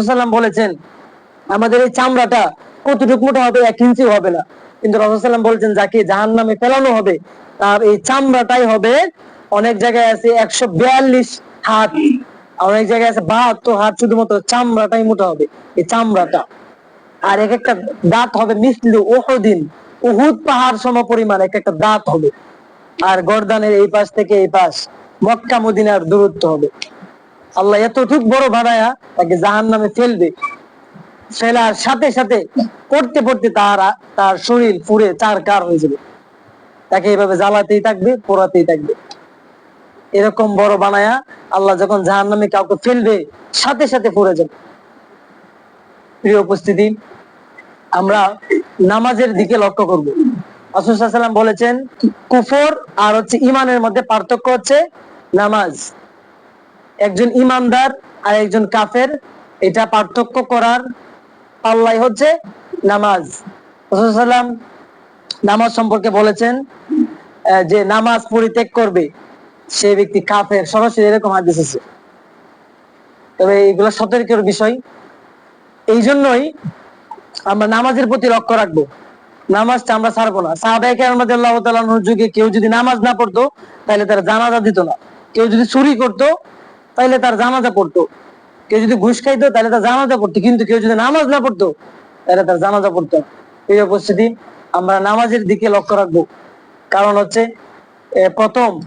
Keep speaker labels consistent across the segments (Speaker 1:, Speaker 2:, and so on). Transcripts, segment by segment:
Speaker 1: রসুলাম বলেছেন, আমাদের এই চামড়াটা কতটুকু মোটা হবে, এক ইঞ্চি হবে না। কিন্তু রসুলাম বলেছেন, যাকে জাহান নামে ফেলানো হবে, তার এই চামড়াটাই হবে অনেক জায়গায় আছে একশো বিয়াল্লিশ হাত, অনেক জায়গায় আছে বাহাত্তর হাত, শুধুমাত্র চামড়াটাই মোটা হবে, এই চামড়াটা। আর এক একটা দাঁত হবে মিসলু ওহদিন উহুদ পাহাড় সম পরিমাণ এক একটা দাঁত হবে। আর গর্দানের এই পাশ থেকে এই পাশ মক্কা মদিনার দূরত্ব হবে। আল্লাহ এতটুক বড় বানায়া তাকে জাহান নামে ফেলবে ফেলার সাথে সাথে পড়তে পড়তে তার তার শরীর পুড়ে চার কার হয়ে যাবে। তাকে এইভাবে জ্বালাতেই থাকবে, পোড়াতেই থাকবে। এরকম বড় বানায়া আল্লাহ যখন জাহান নামে কাউকে ফেলবে সাথে সাথে পড়ে যাবে। প্রিয় উপস্থিতি, আমরা নামাজের দিকে লক্ষ্য করব। আসুসাল্লাম বলেছেন, কুফর আর হচ্ছে ইমানের মধ্যে পার্থক্য হচ্ছে নামাজ। একজন ইমানদার আর একজন কাফের, এটা পার্থক্য করার পাল্লাই হচ্ছে নামাজ। রসুলাম নামাজ সম্পর্কে বলেছেন যে নামাজ পরিত্যাগ করবে সে ব্যক্তি কাফের। সরাসরি এরকম হাদিস আছে। তবে এইগুলো সতর্কের বিষয়। এই জন্যই আমরা নামাজের প্রতি লক্ষ্য রাখব। নামাজটা আমরা ছাড়বো না। সাহাবাহিক তাআলার যুগে কেউ যদি নামাজ না পড়তো, তাহলে তারা জানাজা দিত না। কেউ যদি চুরি করতো তাহলে তার জানাজা পড়তো। কেউ যদি ঘুষ খাইতো তাহলে তার জানাজা পড়তো। কিন্তু কেউ যদি নামাজ না পড়তো তাহলে তার জানাজা পড়তো এই উপস্থিতি আমরা নামাজের দিকে লক্ষ্য রাখব। কারণ হচ্ছে প্রথম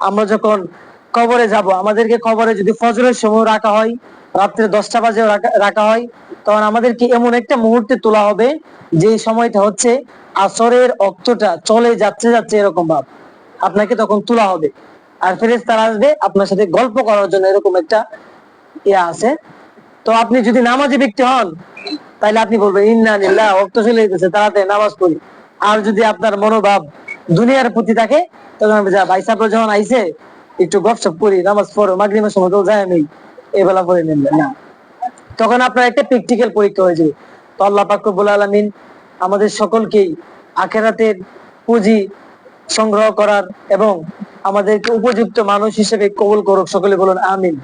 Speaker 1: আমরা যখন কবরে যাব, আমাদেরকে কবরে যদি ফজরের সময় রাখা হয়, রাত্রে দশটা বাজে রাখা- হয়, তখন আমাদেরকে এমন একটা মুহূর্তে তোলা হবে যে সময়টা হচ্ছে আসরের অক্তটা চলে যাচ্ছে যাচ্ছে এরকম ভাব। আপনাকে তখন তোলা হবে। আর ফেরেজ তারা আসবে আপনার সাথে গল্প করার জন্য, এরকম একটা ইয়া আছে। তো আপনি যদি নামাজি ব্যক্তি হন তাহলে আপনি বলবেন, ইন্না লিল্লাহ অক্ত চলে যেতেছে তাড়াতাড়ি নামাজ পড়ি। আর যদি আপনার মনোভাব দুনিয়ার প্রতি থাকে, তখন যা, ভাই যখন একটু গপসপ করি, নামাজ পড়ো মাগরিমের সময় তো পড়ে নেন, না। তখন আপনার একটা প্র্যাকটিক্যাল পরীক্ষা হয়ে যাবে। তো আল্লাহ আমাদের সকলকেই আখেরাতের পুঁজি সংগ্রহ করার এবং আমাদেরকে উপযুক্ত মানুষ হিসেবে কবুল করুক। সকলে বলুন আমিন।